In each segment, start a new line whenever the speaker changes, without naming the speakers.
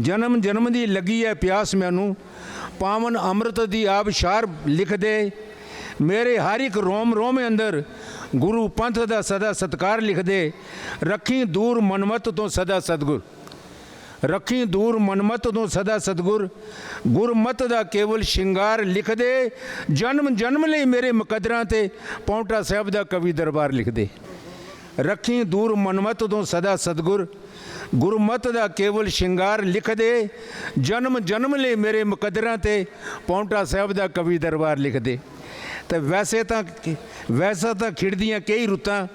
ਜਨਮ ਜਨਮ ਦੀ ਲੱਗੀ ਹੈ ਪਿਆਸ ਮੈਨੂੰ। ਪਾਵਨ ਅੰਮ੍ਰਿਤ ਦੀ ਆਬਸ਼ਾਰ ਲਿਖ ਦੇ। ਮੇਰੇ ਹਰ ਇੱਕ ਰੋਮ ਰੋਮੇ ਅੰਦਰ ਗੁਰੂ ਪੰਥ ਦਾ ਸਦਾ ਸਤਕਾਰ ਲਿਖ ਦੇ। ਰੱਖੀ ਦੂਰ ਮਨਮਤ ਤੋਂ ਸਦਾ ਸਤਗੁਰ। ਰੱਖੀ ਦੂਰ ਮਨਮਤ ਤੋਂ ਸਦਾ ਸਤਗੁਰ। ਗੁਰਮਤ ਦਾ ਕੇਵਲ ਸ਼ਿੰਗਾਰ ਲਿਖ ਦੇ। ਜਨਮ ਜਨਮ ਲਈ ਮੇਰੇ ਮੁਕੱਦਰਾਂ ਤੇ ਪੌਂਟਾ ਸਾਹਿਬ ਦਾ ਕਵੀ ਦਰਬਾਰ ਲਿਖ ਦੇ। ਰੱਖੀ ਦੂਰ ਮਨਮਤ ਤੋਂ ਸਦਾ ਸਤਗੁਰ। ਗੁਰਮਤ ਦਾ ਕੇਵਲ ਸ਼ਿੰਗਾਰ ਲਿਖ ਦੇ। ਜਨਮ ਜਨਮ ਲਈ ਮੇਰੇ ਮੁਕੱਦਰਾਂ ਤੇ ਪੌਂਟਾ ਸਾਹਿਬ ਦਾ ਕਵੀ ਦਰਬਾਰ ਲਿਖ ਦੇ। ਤੇ ਵੈਸੇ ਤਾਂ ਵੈਸਾ ਤਾਂ ਖਿੜਦੀਆਂ ਕਈ ਰੁੱਤਾਂ।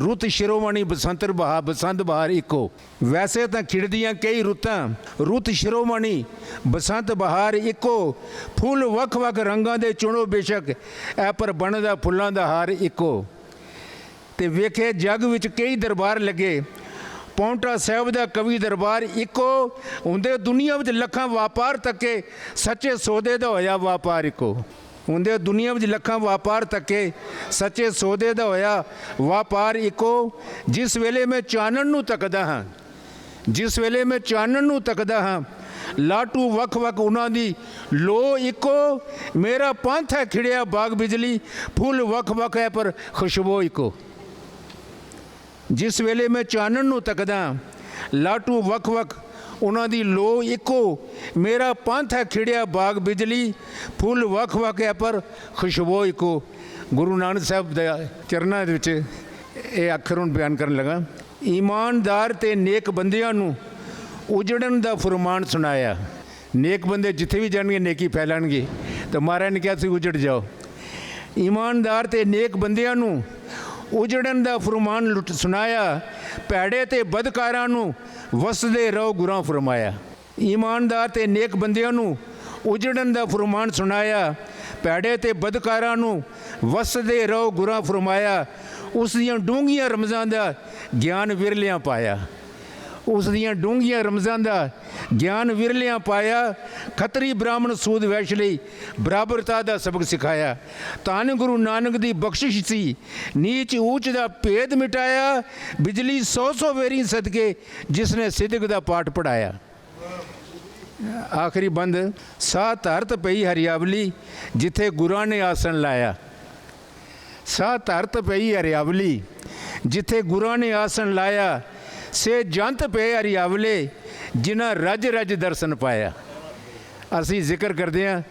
ਰੁੱਤ ਸ਼ਿਰੋਮਣੀ ਬਸੰਤਰ ਬਹਾ, ਬਸੰਤ ਬਹਾਰ ਇੱਕੋ। ਵੈਸੇ ਤਾਂ ਖਿੜਦੀਆਂ ਕਈ ਰੁੱਤਾਂ। ਰੁੱਤ ਸ਼ਿਰੋਮਣੀ ਬਸੰਤ ਬਹਾਰ ਇੱਕੋ। ਫੁੱਲ ਵੱਖ-ਵੱਖ ਰੰਗਾਂ ਦੇ ਚੁਣੋ ਬੇਸ਼ੱਕ। ਐ ਪਰ ਬਣਦਾ ਫੁੱਲਾਂ ਦਾ ਹਾਰ ਇੱਕੋ। ਤੇ ਵੇਖੇ ਜੱਗ ਵਿੱਚ ਕਈ ਦਰਬਾਰ ਲੱਗੇ। ਪੌਂਟਾ ਸਾਹਿਬ ਦਾ ਕਵੀ ਦਰਬਾਰ ਇੱਕੋ, ਹੁੰਦੇ ਦੁਨੀਆ ਵਿੱਚ ਲੱਖਾਂ ਵਪਾਰ ਤੱਕੇ ਸੱਚੇ ਸੌਦੇ ਦਾ ਹੋਇਆ ਵਪਾਰ ਇੱਕੋ। ਹੁੰਦੇ ਦੁਨੀਆ ਵਿੱਚ ਲੱਖਾਂ ਵਪਾਰ ਤੱਕੇ ਸੱਚੇ ਸੌਦੇ ਦਾ ਹੋਇਆ ਵਪਾਰ ਇੱਕੋ। ਜਿਸ ਵੇਲੇ ਮੈਂ ਚਾਨਣ ਨੂੰ ਤੱਕਦਾ ਹਾਂ, ਜਿਸ ਵੇਲੇ ਮੈਂ ਚਾਨਣ ਨੂੰ ਤੱਕਦਾ ਹਾਂ, ਲਾਟੂ ਵੱਖ-ਵੱਖ ਉਹਨਾਂ ਦੀ ਲੋ ਇੱਕੋ। ਮੇਰਾ ਪੰਥ ਹੈ ਖਿੜਿਆ ਬਾਗ ਬਿਜਲੀ, ਫੁੱਲ ਵੱਖ-ਵੱਖ ਹੈ ਪਰ ਖੁਸ਼ਬੂ ਇੱਕੋ। ਜਿਸ ਵੇਲੇ ਮੈਂ ਚਾਨਣ ਨੂੰ ਤੱਕਦਾ, ਲਾਟੂ ਵੱਖ-ਵੱਖ, ਉਹਨਾਂ ਦੀ ਲੋ ਇੱਕੋ, ਮੇਰਾ ਪੰਥ ਹੈ ਖਿੜਿਆ ਬਾਗ ਬਿਜਲੀ, ਫੁੱਲ ਵੱਖ-ਵੱਖ ਹੈ ਪਰ ਖੁਸ਼ਬੂ ਇੱਕੋ। ਗੁਰੂ ਨਾਨਕ ਸਾਹਿਬ ਦੇ ਚਰਨਾਂ ਦੇ ਵਿੱਚ ਇਹ ਅੱਖਰ ਹੁਣ ਬਿਆਨ ਕਰਨ ਲੱਗਾ, ਈਮਾਨਦਾਰ ਤੇ ਨੇਕ ਬੰਦਿਆਂ ਨੂੰ ਉਜੜਨ ਦਾ ਫਰਮਾਨ ਸੁਣਾਇਆ। ਨੇਕ ਬੰਦੇ ਜਿੱਥੇ ਵੀ ਜਾਣਗੇ, ਨੇਕੀ ਫੈਲਾਣਗੇ। ਤਾਂ ਮਹਾਰਾਜ ਨੇ ਕਿਹਾ ਸੀ ਉਜੜ ਜਾਓ। ਈਮਾਨਦਾਰ ਤੇ ਨੇਕ ਬੰਦਿਆਂ ਨੂੰ ਉਜੜਨ ਦਾ ਫਰਮਾਨ ਲੁੱਟ ਸੁਣਾਇਆ, ਭੈੜੇ ਤੇ ਬਦਕਾਰਾਂ ਨੂੰ ਵਸਦੇ ਰਹੋ ਗੁਰਾਂ ਫਰਮਾਇਆ। ਈਮਾਨਦਾਰ ਤੇ ਨੇਕ ਬੰਦਿਆਂ ਨੂੰ ਉਜੜਨ ਦਾ ਫਰਮਾਨ ਸੁਣਾਇਆ, ਭੈੜੇ ਤੇ ਬਦਕਾਰਾਂ ਨੂੰ ਵਸਦੇ ਰਹੋ ਗੁਰਾਂ ਫਰਮਾਇਆ, ਉਸ ਦੀਆਂ ਡੂੰਘੀਆਂ ਰਮਜ਼ਾਂ ਦਾ ਗਿਆਨ ਵਿਰਲਿਆਂ ਪਾਇਆ। ਉਸ ਦੀਆਂ ਡੂੰਘੀਆਂ ਰਮਜ਼ਾਂ ਦਾ ਗਿਆਨ ਵਿਰਲਿਆਂ ਪਾਇਆ, ਖਤਰੀ ਬ੍ਰਾਹਮਣ ਸੂਦ ਵੈਸ਼ ਲਈ ਬਰਾਬਰਤਾ ਦਾ ਸਬਕ ਸਿਖਾਇਆ। ਧੰਨ ਗੁਰੂ ਨਾਨਕ ਦੀ ਬਖਸ਼ਿਸ਼ ਸੀ। ਨੀਚ ਊਚ ਦਾ ਭੇਦ ਮਿਟਾਇਆ। ਬਿਜਲੀ ਸੌ ਸੌ ਵੇਰੀ ਸਦਕੇ ਜਿਸ ਨੇ ਸਿੱਧਕ ਦਾ ਪਾਠ ਪੜਾਇਆ। ਆਖਰੀ ਬੰਦ, ਸਾਹ ਧਰਤ ਪਈ ਹਰਿਆਵਲੀ, ਜਿੱਥੇ ਗੁਰਾਂ ਨੇ ਆਸਣ ਲਾਇਆ। ਸਾਹ ਧਰਤ ਪਈ ਹਰਿਆਵਲੀ, ਜਿੱਥੇ ਗੁਰਾਂ ਨੇ ਆਸਣ ਲਾਇਆ ਸੇ ਜੰਤ ਪਏ ਹਰਿਆਵਲੇ ਜਿਨ੍ਹਾਂ ਰਜ ਰਜ ਦਰਸ਼ਨ ਪਾਇਆ। ਅਸੀਂ ਜ਼ਿਕਰ ਕਰਦੇ ਹਾਂ,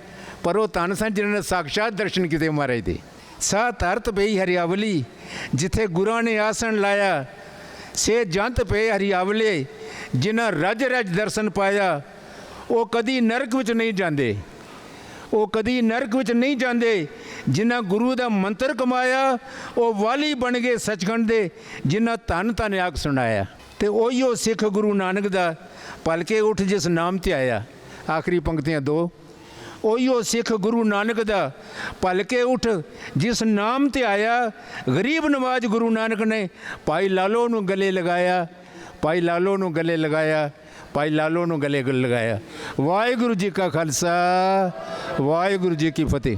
ਪਰ ਉਹ ਧੰਨ ਸਨ ਜਿਨ੍ਹਾਂ ਨੇ ਸਾਖਸ਼ਾਤ ਦਰਸ਼ਨ ਕੀਤੇ ਮਹਾਰਾਜ ਦੇ। ਸਾਹ ਧਰਤ ਪਈ ਹਰਿਆਵਲੀ, ਜਿੱਥੇ ਗੁਰਾਂ ਨੇ ਆਸਣ ਲਾਇਆ। ਸੇ ਜੰਤ ਪਏ ਹਰਿਆਵਲੇ, ਜਿਨ੍ਹਾਂ ਰਜ ਰਜ ਦਰਸ਼ਨ ਪਾਇਆ। ਉਹ ਕਦੀ ਨਰਕ ਵਿੱਚ ਨਹੀਂ ਜਾਂਦੇ। ਉਹ ਕਦੀ ਨਰਕ ਵਿੱਚ ਨਹੀਂ ਜਾਂਦੇ। ਜਿਨ੍ਹਾਂ ਗੁਰੂ ਦਾ ਮੰਤਰ ਕਮਾਇਆ, ਉਹ ਵਾਲੀ ਬਣ ਗਏ ਸੱਚਖੰਡ ਦੇ, ਜਿਨ੍ਹਾਂ ਧੰਨ ਧੰਨ ਆਖ ਸੁਣਾਇਆ। ਤੇ ਉਹੀਓ ਸਿੱਖ ਗੁਰੂ ਨਾਨਕ ਦਾ ਭਲਕੇ ਉੱਠ ਜਿਸ ਨਾਮ ਤੇ ਆਇਆ, ਆਖਰੀ ਪੰਕਤੀਆਂ ਦੋ। ਉਹੀਓ ਸਿੱਖ ਗੁਰੂ ਨਾਨਕ ਦਾ ਭਲਕੇ ਉੱਠ ਜਿਸ ਨਾਮ ਤੇ ਆਇਆ, ਗਰੀਬ ਨਵਾਜ ਗੁਰੂ ਨਾਨਕ ਨੇ ਭਾਈ ਲਾਲੋ ਨੂੰ ਗਲੇ ਲਗਾਇਆ, ਭਾਈ ਲਾਲੋ ਨੂੰ ਗਲੇ ਲਗਾਇਆ, ਭਾਈ ਲਾਲੋ ਨੂੰ ਗਲੇ ਲਗਾਇਆ। ਵਾਹਿਗੁਰੂ ਜੀ ਕਾ ਖਾਲਸਾ, ਵਾਹਿਗੁਰੂ ਜੀ ਕੀ ਫਤਿਹ।